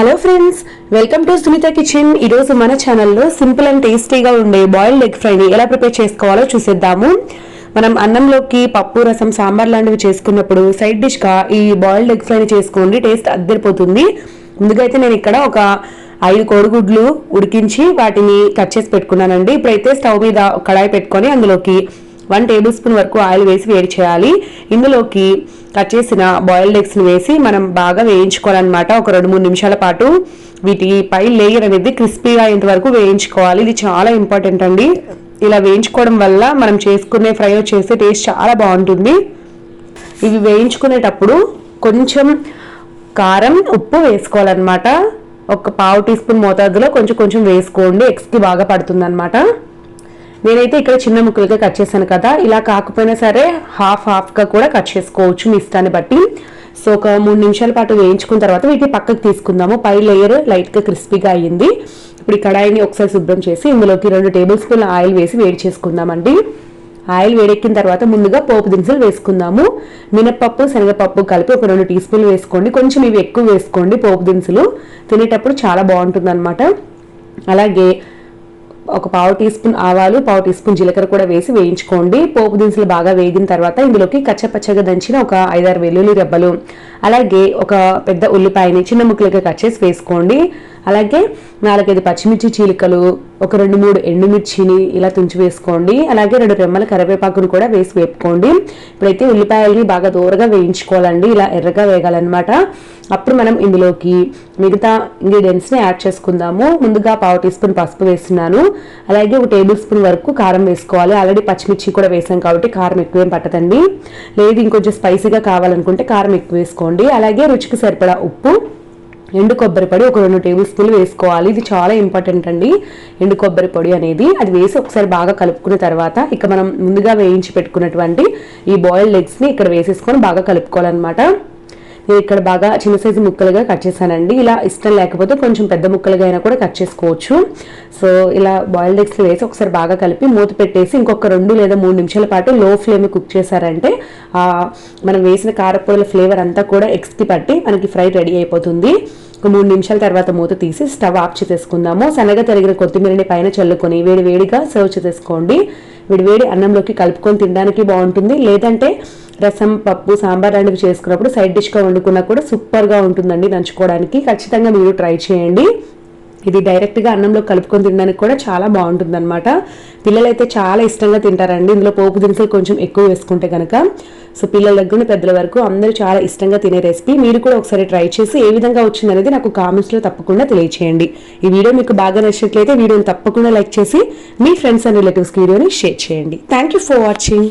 Hello friends welcome to Sunitha kitchen ఈరోజు మన ఛానల్లో సింపుల్ అండ్ టేస్టీగా ఉండే బాయిల్డ్ ఎగ్ ఫ్రైని ఎలా ప్రిపేర్ చేసుకోవాలో చూసేద్దాము. మనం అన్నంలోకి పప్పు రసం సాంబార్ లాంటివి చేసుకున్నప్పుడు సైడ్ డిష్గా ఈ బాయిల్డ్ ఎగ్ ఫ్రైని చేసుకోండి. టేస్ట్ అద్దరిపోతుంది. ముందుగా అయితే నేను ఇక్కడ ఒక ఐదు కోడిగుడ్లు ఉడికించి వాటిని కట్ చేసి పెట్టుకున్నానండి. ఇప్పుడైతే స్టవ్ మీద కడాయి పెట్టుకొని అందులోకి వన్ టేబుల్ స్పూన్ వరకు ఆయిల్ వేసి వేడి చేయాలి. ఇందులోకి కట్ చేసిన బాయిల్డ్ ఎగ్స్ని వేసి మనం బాగా వేయించుకోవాలన్నమాట. ఒక రెండు మూడు నిమిషాల పాటు వీటి పై లేయర్ అనేది క్రిస్పీగా ఇంతవరకు వేయించుకోవాలి. ఇది చాలా ఇంపార్టెంట్ అండి. ఇలా వేయించుకోవడం వల్ల మనం చేసుకునే ఫ్రై వచ్చేసి టేస్ట్ చాలా బాగుంటుంది. ఇవి వేయించుకునేటప్పుడు కొంచెం కారం ఉప్పు వేసుకోవాలన్నమాట. ఒక పావు టీ స్పూన్ మోతాదులో కొంచెం కొంచెం వేసుకోండి. ఎగ్స్కి బాగా పడుతుంది అనమాట నేనైతే ఇక్కడ చిన్న ముక్కలుగా కట్ చేశాను కదా. ఇలా కాకపోయినా సరే హాఫ్ హాఫ్గా కూడా కట్ చేసుకోవచ్చు మీ ఇష్టాన్ని బట్టి. సో ఒక మూడు నిమిషాల పాటు వేయించుకున్న తర్వాత వీటిని పక్కకు తీసుకుందాము. పై లేయర్ లైట్గా క్రిస్పీగా అయ్యింది. ఇప్పుడు ఈ కడాయిని ఒకసారి శుభ్రం చేసి ఇందులోకి రెండు టేబుల్ స్పూన్ల ఆయిల్ వేసి వేడి చేసుకుందామండి. ఆయిల్ వేడెక్కిన తర్వాత ముందుగా పోపు దినుసులు వేసుకుందాము. మినప్పప్పు శనగపప్పు కలిపి ఒక రెండు టీ స్పూన్లు వేసుకోండి. కొంచెం ఇవి ఎక్కువ వేసుకోండి పోపు దినుసులు. తినేటప్పుడు చాలా బాగుంటుంది అలాగే ఒక పావు టీ స్పూన్ ఆవాలు పావు టీ స్పూన్ జీలకర్ర కూడా వేసి వేయించుకోండి. పోపు దినుసులు బాగా వేగిన తర్వాత ఇందులోకి కచ్చపచ్చగా దంచిన ఒక ఐదారు వెల్లుల్లి రెబ్బలు అలాగే ఒక పెద్ద ఉల్లిపాయని చిన్న ముక్కలుగా కట్ చేసి వేసుకోండి. అలాగే నాలుగైదు పచ్చిమిర్చి చీలికలు ఒక రెండు మూడు ఎండుమిర్చిని ఇలా తుంచి వేసుకోండి. అలాగే రెండు రెమ్మల కరివేపాకును కూడా వేసి వేపుకోండి. ఇప్పుడైతే ఉల్లిపాయల్ని బాగా దూరగా వేయించుకోవాలండి. ఇలా ఎర్రగా వేగాలన్నమాట. అప్పుడు మనం ఇందులోకి మిగతా ఇంగ్రీడియంట్స్ని యాడ్ చేసుకుందాము. ముందుగా పావు టీ స్పూన్ పసుపు వేస్తున్నాను. అలాగే ఒక టేబుల్ స్పూన్ వరకు కారం వేసుకోవాలి. ఆల్రెడీ పచ్చిమిర్చి కూడా వేసాం కాబట్టి కారం ఎక్కువేం పట్టదండి. లేదు ఇంకొంచెం స్పైసీగా కావాలనుకుంటే కారం ఎక్కువ వేసుకోండి. అలాగే రుచికి సరిపడా ఉప్పు ఎండు కొబ్బరి పొడి ఒక రెండు టేబుల్ స్పూన్లు వేసుకోవాలి. ఇది చాలా ఇంపార్టెంట్ అండి. ఎండు కొబ్బరి పొడి అనేది అది వేసి ఒకసారి బాగా కలుపుకున్న తర్వాత ఇక మనం ముందుగా వేయించి పెట్టుకున్నటువంటి ఈ బాయిల్డ్ ఎగ్స్ని ఇక్కడ వేసేసుకొని బాగా కలుపుకోవాలన్నమాట. నేను ఇక్కడ బాగా చిన్న సైజు ముక్కలుగా కట్ చేశానండి. ఇలా ఇష్టం లేకపోతే కొంచెం పెద్ద ముక్కలుగా అయినా కూడా కట్ చేసుకోవచ్చు. సో ఇలా బాయిల్డ్ ఎగ్స్ వేసి ఒకసారి బాగా కలిపి మూత పెట్టేసి ఇంకొక రెండు లేదా మూడు నిమిషాల పాటు లో ఫ్లేమ్ కుక్ చేశారంటే మనం వేసిన కారపొడుల ఫ్లేవర్ అంతా కూడా ఎగ్స్కి పట్టి మనకి ఫ్రై రెడీ అయిపోతుంది. ఒక మూడు నిమిషాల తర్వాత మూత తీసి స్టవ్ ఆఫ్ చేసేసుకుందాము. సన్నగా తరిగిన కొత్తిమీరని పైన చల్లుకొని వేడి వేడిగా సర్వ్ చేసేసుకోండి. వేడి వేడి అన్నంలోకి కలుపుకొని తినడానికి బాగుంటుంది. లేదంటే రసం పప్పు సాంబార్ లాంటివి చేసుకున్నప్పుడు సైడ్ డిష్గా వండుకున్నా కూడా సూపర్గా ఉంటుందండి నంచుకోవడానికి. ఖచ్చితంగా మీరు ట్రై చేయండి. ఇది డైరెక్ట్గా అన్నంలో కలుపుకొని తినడానికి కూడా చాలా బాగుంటుంది అనమాట పిల్లలైతే చాలా ఇష్టంగా తింటారండి. ఇందులో పోపు దినుసులు కొంచెం ఎక్కువ వేసుకుంటే కనుక సో పిల్లల దగ్గర పెద్దల వరకు అందరూ చాలా ఇష్టంగా తినే రెసిపీ మీరు కూడా ఒకసారి ట్రై చేసి ఏ విధంగా వచ్చిందనేది నాకు కామెంట్స్లో తప్పకుండా తెలియచేయండి. ఈ వీడియో మీకు బాగా నచ్చినట్లయితే వీడియోని తప్పకుండా లైక్ చేసి మీ ఫ్రెండ్స్ అండ్ రిలేటివ్స్కి వీడియోని షేర్ చేయండి. Thank you for watching